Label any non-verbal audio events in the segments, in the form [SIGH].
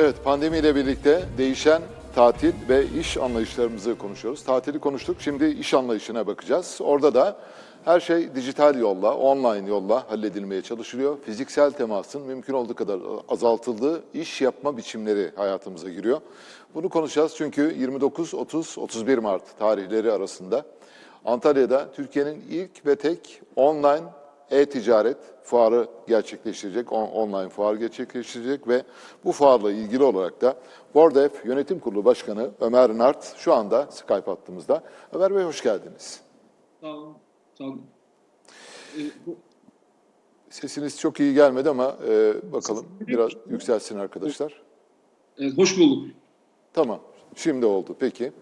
Evet, pandemiyle birlikte değişen tatil ve iş anlayışlarımızı konuşuyoruz. Tatili konuştuk, şimdi iş anlayışına bakacağız. Orada da her şey dijital yolla, online yolla halledilmeye çalışılıyor. Fiziksel temasın mümkün olduğu kadar azaltıldığı iş yapma biçimleri hayatımıza giriyor. Bunu konuşacağız çünkü 29, 30, 31 Mart tarihleri arasında Antalya'da Türkiye'nin ilk ve tek online e-ticaret fuarı gerçekleştirecek, on- online fuar gerçekleştirecek ve bu fuarla ilgili olarak da Bordef Yönetim Kurulu Başkanı Ömer Nart şu anda Skype hattımızda. Ömer Bey hoş geldiniz. Sağ olun. Sağ olun. Ee, bu- Sesiniz çok iyi gelmedi ama e, bakalım biraz yükselsin arkadaşlar. evet, hoş bulduk. Tamam, şimdi oldu peki.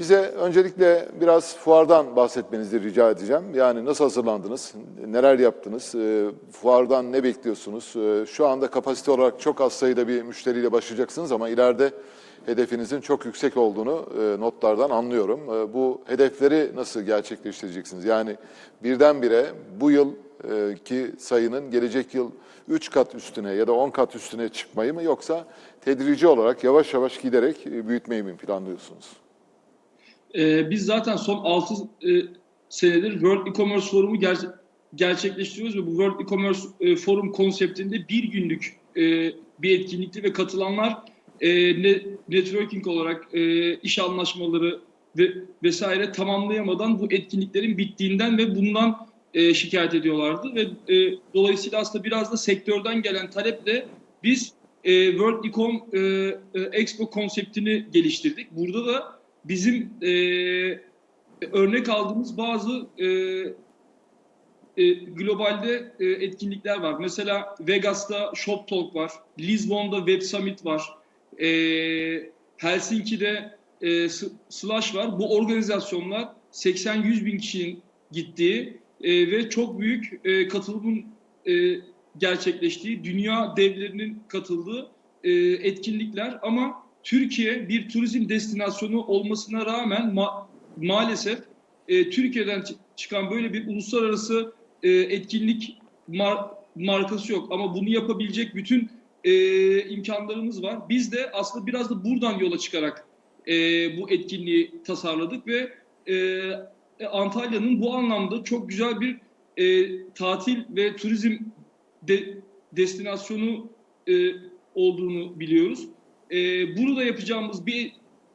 Bize öncelikle biraz fuardan bahsetmenizi rica edeceğim. Yani nasıl hazırlandınız, neler yaptınız, e, fuardan ne bekliyorsunuz? E, Şu anda kapasite olarak çok az sayıda bir müşteriyle başlayacaksınız ama ileride hedefinizin çok yüksek olduğunu e, notlardan anlıyorum. E, Bu hedefleri nasıl gerçekleştireceksiniz? Yani birdenbire bu yıl e, ki sayının gelecek yıl 3 kat üstüne ya da 10 kat üstüne çıkmayı mı yoksa tedrici olarak yavaş yavaş giderek e, büyütmeyi mi planlıyorsunuz? Ee, biz zaten son 6 senedir World E-Commerce Forum'u ger- gerçekleştiriyoruz ve bu World E-Commerce e, Forum konseptinde bir günlük e, bir etkinlikti ve katılanlar e, ne- networking olarak e, iş anlaşmaları ve vesaire tamamlayamadan bu etkinliklerin bittiğinden ve bundan e, şikayet ediyorlardı ve e, dolayısıyla aslında biraz da sektörden gelen taleple biz e, World Ecom e, e, Expo konseptini geliştirdik. Burada da bizim e, örnek aldığımız bazı e, e, globalde e, etkinlikler var. Mesela Vegas'ta Shop Talk var, Lisbon'da Web Summit var, e, Helsinki'de e, Slash var. Bu organizasyonlar 80-100 bin kişinin gittiği e, ve çok büyük e, katılımın e, gerçekleştiği, dünya devlerinin katıldığı e, etkinlikler ama Türkiye bir turizm destinasyonu olmasına rağmen ma- maalesef e, Türkiye'den çı- çıkan böyle bir uluslararası e, etkinlik mar- markası yok. Ama bunu yapabilecek bütün e, imkanlarımız var. Biz de aslında biraz da buradan yola çıkarak e, bu etkinliği tasarladık ve e, e, Antalya'nın bu anlamda çok güzel bir e, tatil ve turizm de- destinasyonu e, olduğunu biliyoruz. E, burada yapacağımız bir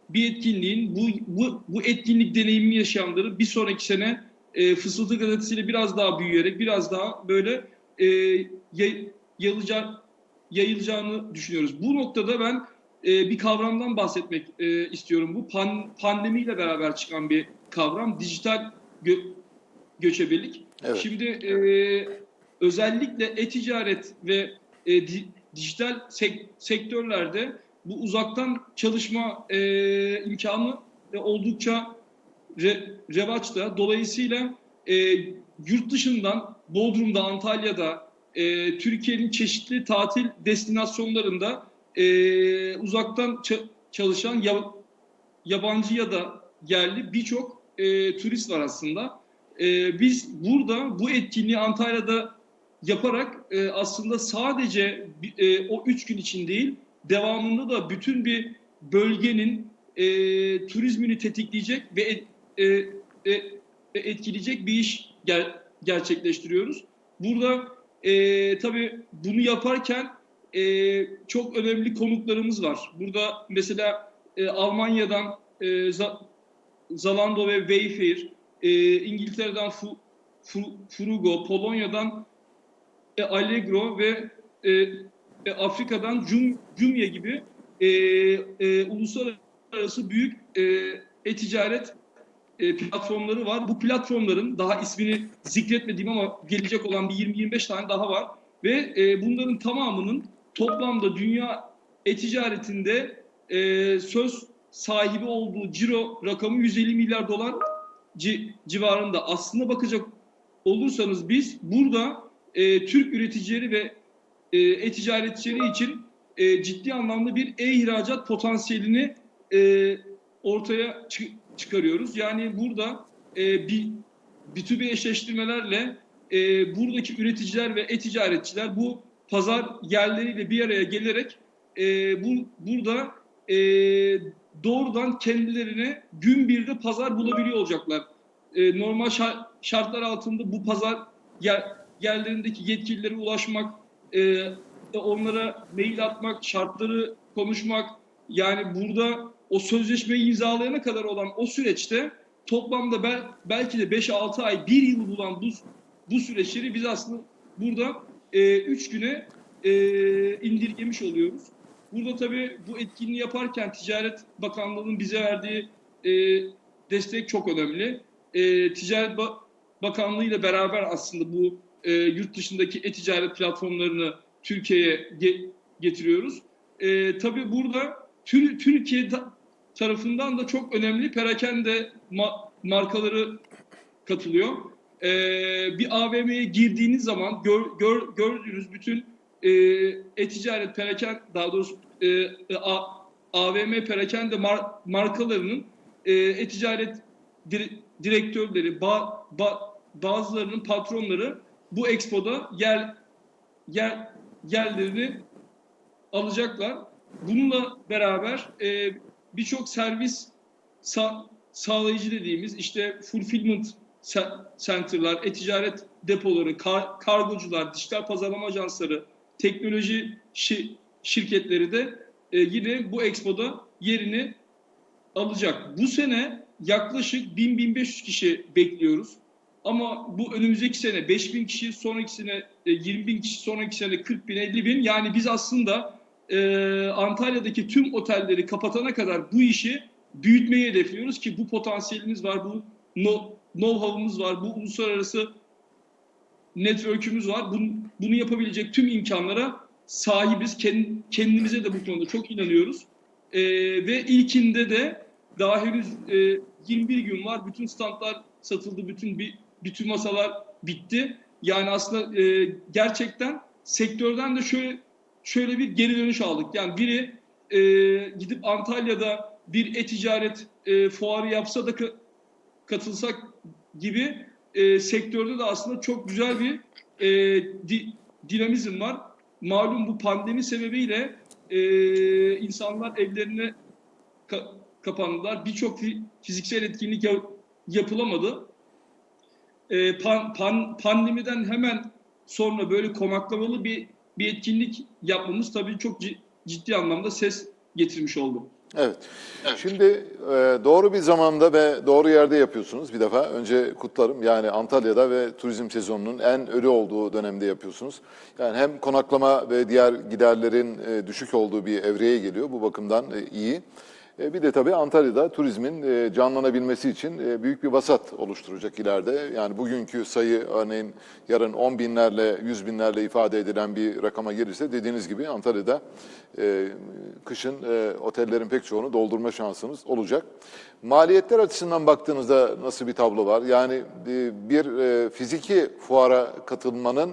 bir etkinliğin bu bu, bu etkinlik deneyimini yaşayanları bir sonraki sene e, Fısıltı Gazetesi'yle biraz daha büyüyerek biraz daha böyle e, yay- yayılacak, yayılacağını düşünüyoruz. Bu noktada ben e, bir kavramdan bahsetmek e, istiyorum. Bu pan, pandemiyle beraber çıkan bir kavram. Dijital gö- göçebelik. Evet. Şimdi e, özellikle e-ticaret ve e, di- dijital sek- sektörlerde bu uzaktan çalışma e, imkanı e, oldukça re, revaçta. Dolayısıyla e, yurt dışından Bodrum'da, Antalya'da, e, Türkiye'nin çeşitli tatil destinasyonlarında e, uzaktan ça- çalışan ya- yabancı ya da yerli birçok e, turist var aslında. E, biz burada bu etkinliği Antalya'da yaparak e, aslında sadece e, o üç gün için değil, devamında da bütün bir bölgenin e, turizmini tetikleyecek ve et- e, e, etkileyecek bir iş ger- gerçekleştiriyoruz. Burada e, tabii bunu yaparken e, çok önemli konuklarımız var. Burada mesela e, Almanya'dan e, Za- Zalando ve Wayfair, e, İngiltere'den Fu- Fu- Frugo, Polonya'dan e, Allegro ve e, e, Afrika'dan Jum, Jumia gibi e, e, uluslararası büyük e, e-ticaret e, platformları var. Bu platformların daha ismini zikretmediğim ama gelecek olan bir 20-25 tane daha var. Ve e, bunların tamamının toplamda dünya e-ticaretinde e, söz sahibi olduğu ciro rakamı 150 milyar dolar ci- civarında. Aslında bakacak olursanız biz burada e, Türk üreticileri ve e-ticaretçileri için e, ciddi anlamda bir e-ihracat potansiyelini e, ortaya çı- çıkarıyoruz. Yani burada e, bir B2B eşleştirmelerle e, buradaki üreticiler ve e-ticaretçiler bu pazar yerleriyle bir araya gelerek e, bu burada e, doğrudan kendilerine gün birde pazar bulabiliyor olacaklar. E, normal şar- şartlar altında bu pazar yer, yerlerindeki yetkililere ulaşmak, e, onlara mail atmak, şartları konuşmak, yani burada o sözleşmeyi imzalayana kadar olan o süreçte toplamda bel, belki de 5-6 ay, 1 yıl bulan bu, bu süreçleri biz aslında burada 3 güne e, indirgemiş oluyoruz. Burada tabii bu etkinliği yaparken Ticaret Bakanlığı'nın bize verdiği e, destek çok önemli. E, Ticaret Ba- Bakanlığı ile beraber aslında bu e, yurt dışındaki e-ticaret platformlarını Türkiye'ye ge- getiriyoruz. E, tabii burada Tür- Türkiye ta- tarafından da çok önemli perakende ma- markaları katılıyor. E, bir AVM'ye girdiğiniz zaman gör, gör, gördüğünüz bütün e, e-ticaret perakende daha doğrusu e, e, A- AVM perakende mar- markalarının e, e-ticaret dir- direktörleri, ba- ba- bazılarının patronları bu expo'da yer yer yerlerini alacaklar. Bununla beraber e, birçok servis sa- sağlayıcı dediğimiz işte fulfillment center'lar, e-ticaret depoları, kar- kargocular, dijital pazarlama ajansları, teknoloji şi- şirketleri de e, yine bu expo'da yerini alacak. Bu sene yaklaşık 1000-1500 kişi bekliyoruz. Ama bu önümüzdeki sene 5000 kişi, sonraki sene e, 20 bin kişi, sonraki sene 40 bin, 50 bin. Yani biz aslında e, Antalya'daki tüm otelleri kapatana kadar bu işi büyütmeyi hedefliyoruz ki bu potansiyelimiz var, bu no- know-how'umuz var, bu uluslararası network'ümüz var. Bunu, bunu yapabilecek tüm imkanlara sahibiz. Kend- Kendimize de bu konuda çok inanıyoruz. E, ve ilkinde de daha henüz e, 21 gün var. Bütün standlar satıldı, bütün bir bütün masalar bitti. Yani aslında e, gerçekten sektörden de şöyle şöyle bir geri dönüş aldık. Yani biri e, gidip Antalya'da bir e-ticaret e, fuarı yapsa da ka- katılsak gibi e, sektörde de aslında çok güzel bir e, di- dinamizm var. Malum bu pandemi sebebiyle e, insanlar evlerine ka- kapandılar. Birçok fi- fiziksel etkinlik ya- yapılamadı. E, pan- pan- pandemiden hemen sonra böyle konaklamalı bir bir etkinlik yapmamız tabii çok ci- ciddi anlamda ses getirmiş oldu. Evet. Şimdi e, doğru bir zamanda ve doğru yerde yapıyorsunuz bir defa. Önce kutlarım. Yani Antalya'da ve turizm sezonunun en ölü olduğu dönemde yapıyorsunuz. Yani hem konaklama ve diğer giderlerin e, düşük olduğu bir evreye geliyor. Bu bakımdan e, iyi. E, Bir de tabii Antalya'da turizmin e, canlanabilmesi için e, büyük bir vasat oluşturacak ileride. Yani bugünkü sayı örneğin yarın 10 binlerle, 100 binlerle ifade edilen bir rakama gelirse dediğiniz gibi Antalya'da kışın otellerin pek çoğunu doldurma şansınız olacak. Maliyetler açısından baktığınızda nasıl bir tablo var? Yani bir fiziki fuara katılmanın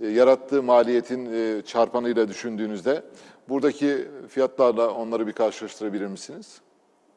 yarattığı maliyetin çarpanıyla düşündüğünüzde buradaki fiyatlarla onları bir karşılaştırabilir misiniz?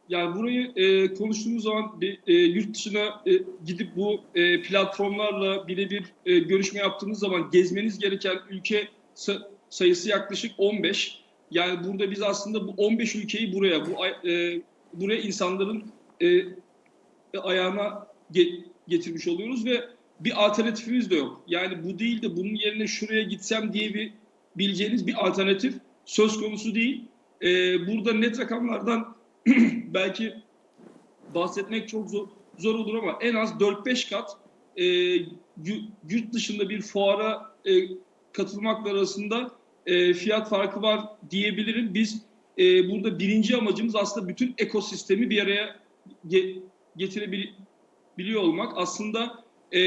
Yani burayı e, konuştuğumuz zaman bir e, yurt dışına e, gidip bu e, platformlarla birebir e, görüşme yaptığınız zaman gezmeniz gereken ülke sa- sayısı yaklaşık 15. Yani burada biz aslında bu 15 ülkeyi buraya, bu e, buraya insanların e, e, ayağına ge- getirmiş oluyoruz ve bir alternatifimiz de yok. Yani bu değil de bunun yerine şuraya gitsem diye bir bileceğiniz bir alternatif söz konusu değil. E, burada net rakamlardan [CLEARS THROAT] belki bahsetmek çok zor, zor olur ama en az 4-5 kat e, yu- yurt dışında bir fuara e, katılmakla arasında e, fiyat farkı var diyebilirim. Biz e, burada birinci amacımız aslında bütün ekosistemi bir araya ge- getirebiliyor olmak. Aslında e,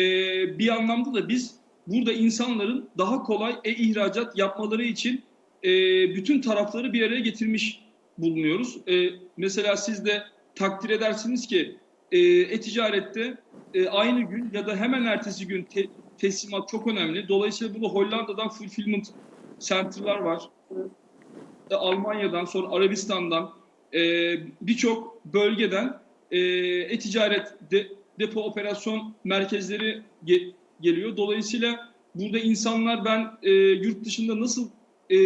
bir anlamda da biz burada insanların daha kolay e-ihracat yapmaları için e, bütün tarafları bir araya getirmiş bulunuyoruz. E, mesela siz de takdir edersiniz ki e, e-ticarette e, aynı gün ya da hemen ertesi gün te- teslimat çok önemli. Dolayısıyla burada Hollanda'dan fulfillment center'lar var. E, Almanya'dan sonra Arabistan'dan e, birçok bölgeden e, e-ticaret de, depo operasyon merkezleri ge- geliyor. Dolayısıyla burada insanlar ben e, yurt dışında nasıl e,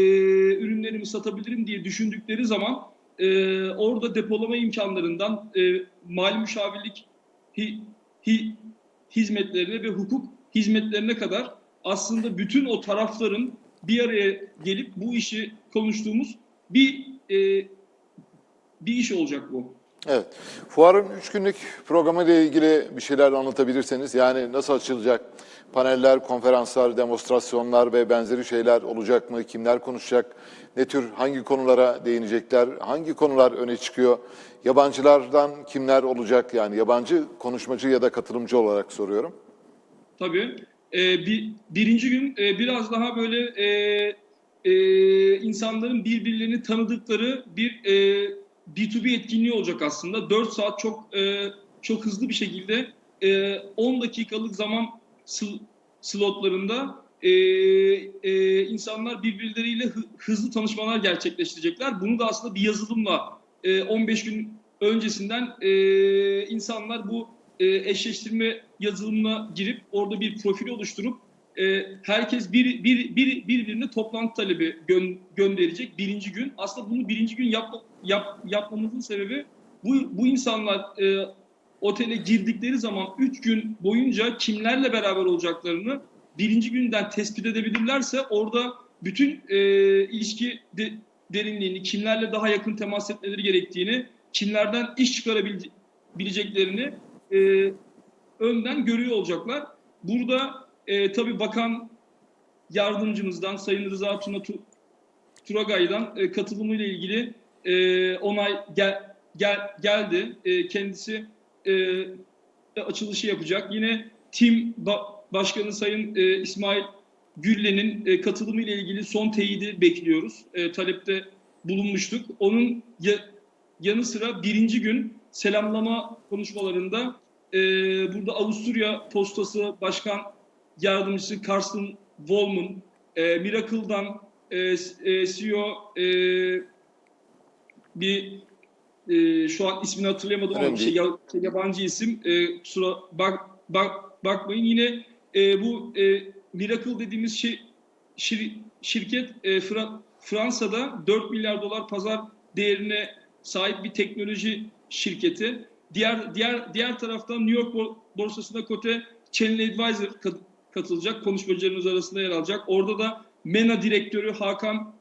ürünlerimi satabilirim diye düşündükleri zaman e, orada depolama imkanlarından e, mali müşavirlik hi, hi, hizmetlerine ve hukuk hizmetlerine kadar aslında bütün o tarafların bir araya gelip bu işi konuştuğumuz bir e, bir iş olacak bu. Evet. Fuarın 3 günlük programı ile ilgili bir şeyler anlatabilirseniz yani nasıl açılacak? Paneller, konferanslar, demonstrasyonlar ve benzeri şeyler olacak mı? Kimler konuşacak? Ne tür hangi konulara değinecekler? Hangi konular öne çıkıyor? Yabancılardan kimler olacak? Yani yabancı konuşmacı ya da katılımcı olarak soruyorum. Tabii. Ee, bir, birinci gün e, biraz daha böyle e, e, insanların birbirlerini tanıdıkları bir e, B2B etkinliği olacak aslında. 4 saat çok e, çok hızlı bir şekilde e, 10 dakikalık zaman sl- slotlarında e, e, insanlar birbirleriyle hı- hızlı tanışmalar gerçekleştirecekler. Bunu da aslında bir yazılımla e, 15 gün öncesinden e, insanlar bu e, eşleştirme yazılımına girip orada bir profil oluşturup e, herkes bir, bir, bir, birbirine toplantı talebi gö- gönderecek birinci gün. Aslında bunu birinci gün yap, yap, yapmamızın sebebi bu, bu insanlar e, otele girdikleri zaman 3 gün boyunca kimlerle beraber olacaklarını birinci günden tespit edebilirlerse orada bütün e, ilişki de, derinliğini, kimlerle daha yakın temas etmeleri gerektiğini, kimlerden iş çıkarabileceklerini e, önden görüyor olacaklar. Burada e, tabii bakan yardımcımızdan Sayın Rıza Tuna Tu- Turagay'dan e, katılımıyla ilgili e, onay gel, gel, geldi. E, kendisi e, açılışı yapacak. Yine tim ba- başkanı Sayın e, İsmail Gülle'nin e, katılımıyla ilgili son teyidi bekliyoruz. E, talepte bulunmuştuk. Onun ya- yanı sıra birinci gün selamlama konuşmalarında e, burada Avusturya Postası Başkan Yardımcısı Carsten Wollman, e, Miracle'dan e, e, CEO e, bir e, şu an ismini hatırlayamadım ama şey, şey, yabancı isim. E, kusura bak, bak, bakmayın. Yine e, bu e, Miracle dediğimiz şey, şir- şirket e, Fra- Fransa'da 4 milyar dolar pazar değerine sahip bir teknoloji şirketi. Diğer diğer diğer taraftan New York bor- borsasında kote Channel Advisor katılacak. Konuşmacılarımız arasında yer alacak. Orada da MENA direktörü Hakan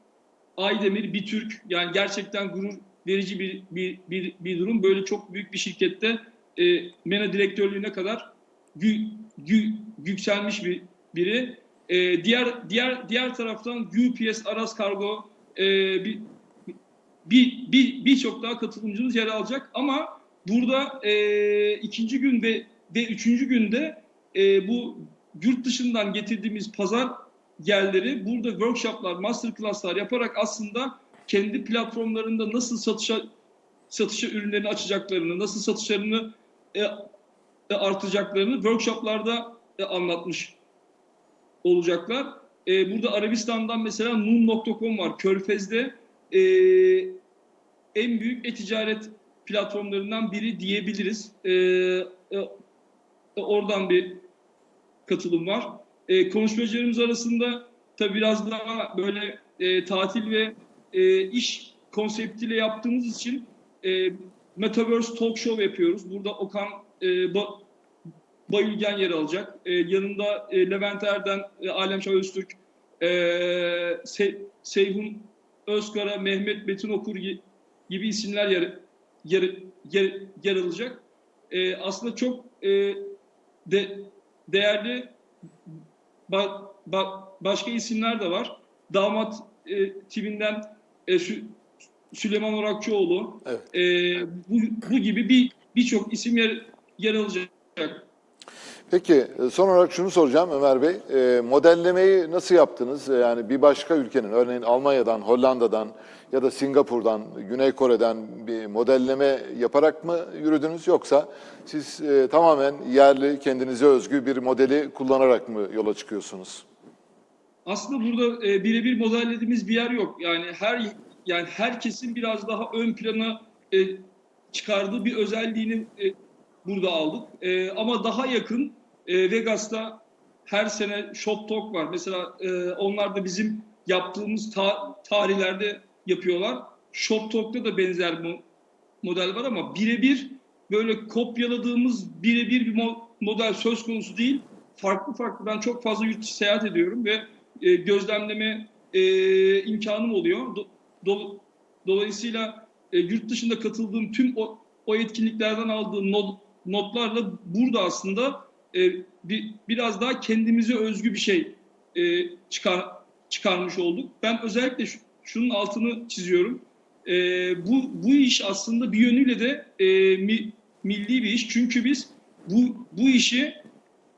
Aydemir bir Türk. Yani gerçekten gurur verici bir bir bir, bir durum. Böyle çok büyük bir şirkette e, MENA direktörlüğüne kadar gü, gü, yükselmiş bir biri. E, diğer diğer diğer taraftan UPS Aras Kargo e, bir bir bir birçok daha katılımcımız yer alacak ama burada e, ikinci gün ve ve üçüncü günde e, bu yurt dışından getirdiğimiz pazar yerleri burada workshoplar, masterclasslar yaparak aslında kendi platformlarında nasıl satışa satışa ürünlerini açacaklarını, nasıl satışlarını e, e, artacaklarını workshoplarda e, anlatmış olacaklar. E, burada Arabistan'dan mesela Nun.com var. Körfez'de e, en büyük e-ticaret platformlarından biri diyebiliriz. E, e, oradan bir katılım var. E, konuşmacılarımız arasında tabii biraz daha böyle e, tatil ve e, iş konseptiyle yaptığımız için e, Metaverse Talk Show yapıyoruz. Burada Okan e, ba, Bayülgen yer alacak. E, yanında e, Levent Erden, e, Alem Şah Öztürk, e, Se, Seyhun Özkara, Mehmet Metin Okur gi- gibi isimler yer, yer, yer, yer alacak. E, aslında çok e, de, değerli ba, ba, başka isimler de var. Damat e, tipinden e, Sü- Süleyman Orakçıoğlu, Evet. e, bu, bu gibi bir birçok isim yer, yer alacak. Peki e, son olarak şunu soracağım Ömer Bey. E, modellemeyi nasıl yaptınız? E, Yani bir başka ülkenin örneğin Almanya'dan, Hollanda'dan ya da Singapur'dan, Güney Kore'den bir modelleme yaparak mı yürüdünüz yoksa siz e, tamamen yerli, kendinize özgü bir modeli kullanarak mı yola çıkıyorsunuz? Aslında burada e, birebir modellediğimiz bir yer yok. Yani her yani herkesin biraz daha ön plana e, çıkardığı bir özelliğini e, burada aldık. E, ama daha yakın e, Vegas'ta her sene Shop Talk var. Mesela e, onlar da bizim yaptığımız ta- tarihlerde yapıyorlar. ShopTalk'ta da benzer mo- model var ama birebir böyle kopyaladığımız birebir bir mo- model söz konusu değil. Farklı farklı ben çok fazla yurt dışı seyahat ediyorum ve e, gözlemleme e, imkanım oluyor. Do- do- dolayısıyla e, yurt dışında katıldığım tüm o, o etkinliklerden aldığım not, notlarla burada aslında e, bir, biraz daha kendimize özgü bir şey e, çıkar çıkarmış olduk. Ben özellikle şu- şunun altını çiziyorum. E, bu bu iş aslında bir yönüyle de e, mi- milli bir iş. Çünkü biz bu bu işi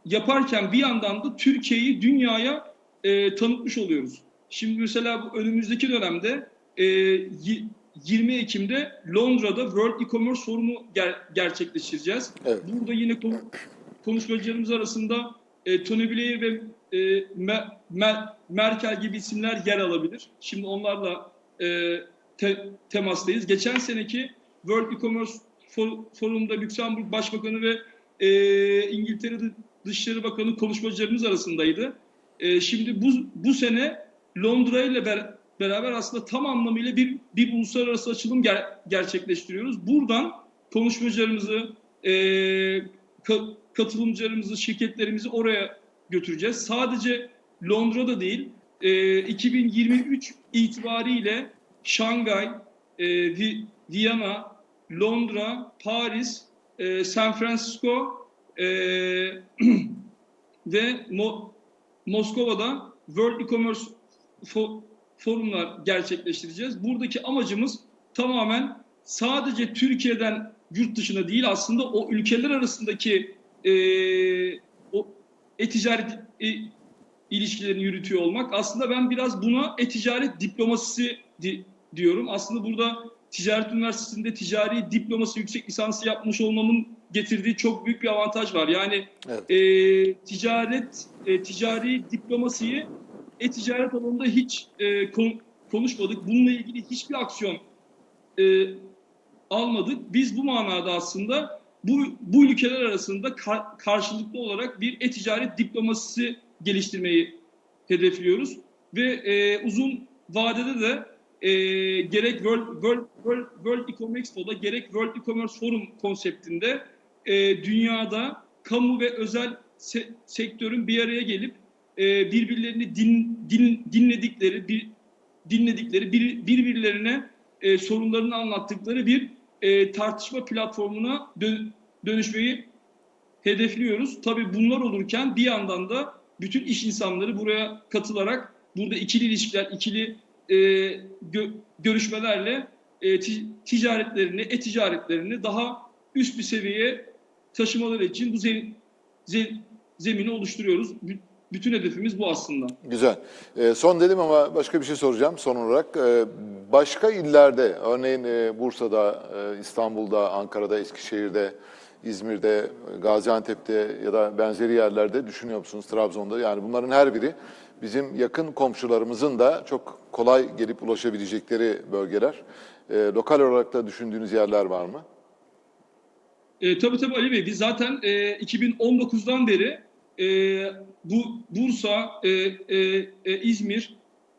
yaparken bir yandan da Türkiye'yi dünyaya e, tanıtmış oluyoruz. Şimdi mesela bu önümüzdeki dönemde e, y- 20 Ekim'de Londra'da World E-Commerce Forumu ger- gerçekleştireceğiz. Evet. Burada yine konuşmacılarımız arasında e, Tony Blair ve e, Me- Me- Merkel gibi isimler yer alabilir. Şimdi onlarla e, te- temastayız. Geçen seneki World E-Commerce For- Forum'da Lüksemburg Başbakanı ve e, İngiltere Dı- Dışişleri Bakanı konuşmacılarımız arasındaydı. E, şimdi bu, bu sene Londra ile ber- beraber aslında tam anlamıyla bir, bir uluslararası açılım ger- gerçekleştiriyoruz. Buradan konuşmacılarımızı, e, katılımcılarımızı, şirketlerimizi oraya götüreceğiz. Sadece Londra'da değil, e, 2023 itibariyle Şangay, e, Vi- Viyana, Londra, Paris, e, San Francisco e, [CLEARS THROAT] ve Mo- Moskova'da World E-Commerce Fo- forumlar gerçekleştireceğiz. Buradaki amacımız tamamen sadece Türkiye'den yurt dışına değil aslında o ülkeler arasındaki e, o e-ticaret e, ilişkilerini yürütüyor olmak. Aslında ben biraz buna e-ticaret diplomasisi di- diyorum. Aslında burada Ticaret Üniversitesi'nde ticari diploması yüksek lisansı yapmış olmamın getirdiği çok büyük bir avantaj var. Yani Evet. e, ticaret, e, ticari diplomasiyi e-ticaret alanında hiç e, kon- konuşmadık. Bununla ilgili hiçbir aksiyon e, almadık. Biz bu manada aslında bu, bu ülkeler arasında ka- karşılıklı olarak bir e-ticaret diplomasisi geliştirmeyi hedefliyoruz. Ve e, uzun vadede de e, gerek World, World, World, World E-Commerce Expo'da gerek World E-Commerce Forum konseptinde e, dünyada kamu ve özel se- sektörün bir araya gelip e, birbirlerini din, din, dinledikleri, bir, dinledikleri, bir, birbirlerine e, sorunlarını anlattıkları bir e, tartışma platformuna dö- dönüşmeyi hedefliyoruz. Tabii bunlar olurken bir yandan da bütün iş insanları buraya katılarak burada ikili ilişkiler, ikili e, gö- görüşmelerle e, ti- ticaretlerini, e-ticaretlerini daha üst bir seviyeye taşımaları için bu ze- ze- zemini oluşturuyoruz. Bü- bütün hedefimiz bu aslında. Güzel. Ee, son dedim ama başka bir şey soracağım son olarak. Ee, başka illerde, örneğin e, Bursa'da, e, İstanbul'da, Ankara'da, Eskişehir'de, İzmir'de, Gaziantep'te ya da benzeri yerlerde düşünüyor musunuz? Trabzon'da. Yani bunların her biri bizim yakın komşularımızın da çok kolay gelip ulaşabilecekleri bölgeler. Ee, lokal olarak da düşündüğünüz yerler var mı? E, tabii tabii Ali Bey biz zaten e, 2019'dan beri e, bu Bursa, e, e, e, İzmir,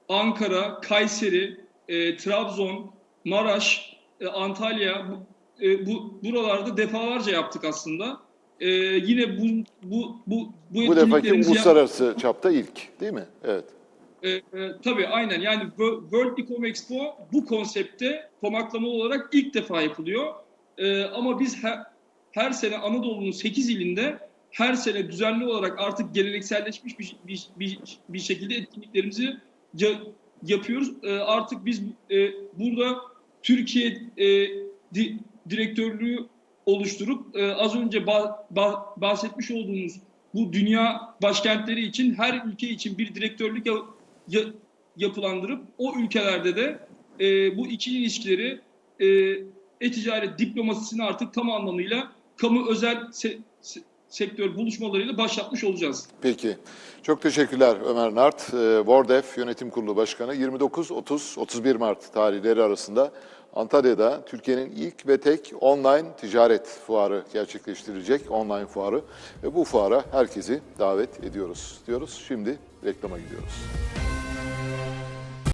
Ankara, Kayseri, e, Trabzon, Maraş, e, Antalya bu, e, bu buralarda defalarca yaptık aslında. E, yine bu bu bu bu Bu defaki etkinliklerimizi yap- uluslararası çapta ilk değil mi? Evet. e, e, tabii aynen yani Wo- World Ecom Expo bu konsepte konaklama olarak ilk defa yapılıyor. E, ama biz her, her sene Anadolu'nun 8 ilinde her sene düzenli olarak artık gelenekselleşmiş bir, bir, bir, bir şekilde etkinliklerimizi ya- yapıyoruz. E, artık biz e, burada Türkiye e, di- direktörlüğü oluşturup e, az önce ba- ba- bahsetmiş olduğumuz bu dünya başkentleri için her ülke için bir direktörlük ya- ya- yapılandırıp o ülkelerde de e, bu ikili ilişkileri e, e-ticaret diplomasisini artık tam anlamıyla kamu özel se- se- sektör buluşmalarıyla başlatmış olacağız. Peki. Çok teşekkürler Ömer Nart. Ee, Vordef Yönetim Kurulu Başkanı 29-30-31 Mart tarihleri arasında Antalya'da Türkiye'nin ilk ve tek online ticaret fuarı gerçekleştirilecek. Online fuarı. Ve bu fuara herkesi davet ediyoruz diyoruz. Şimdi reklama gidiyoruz.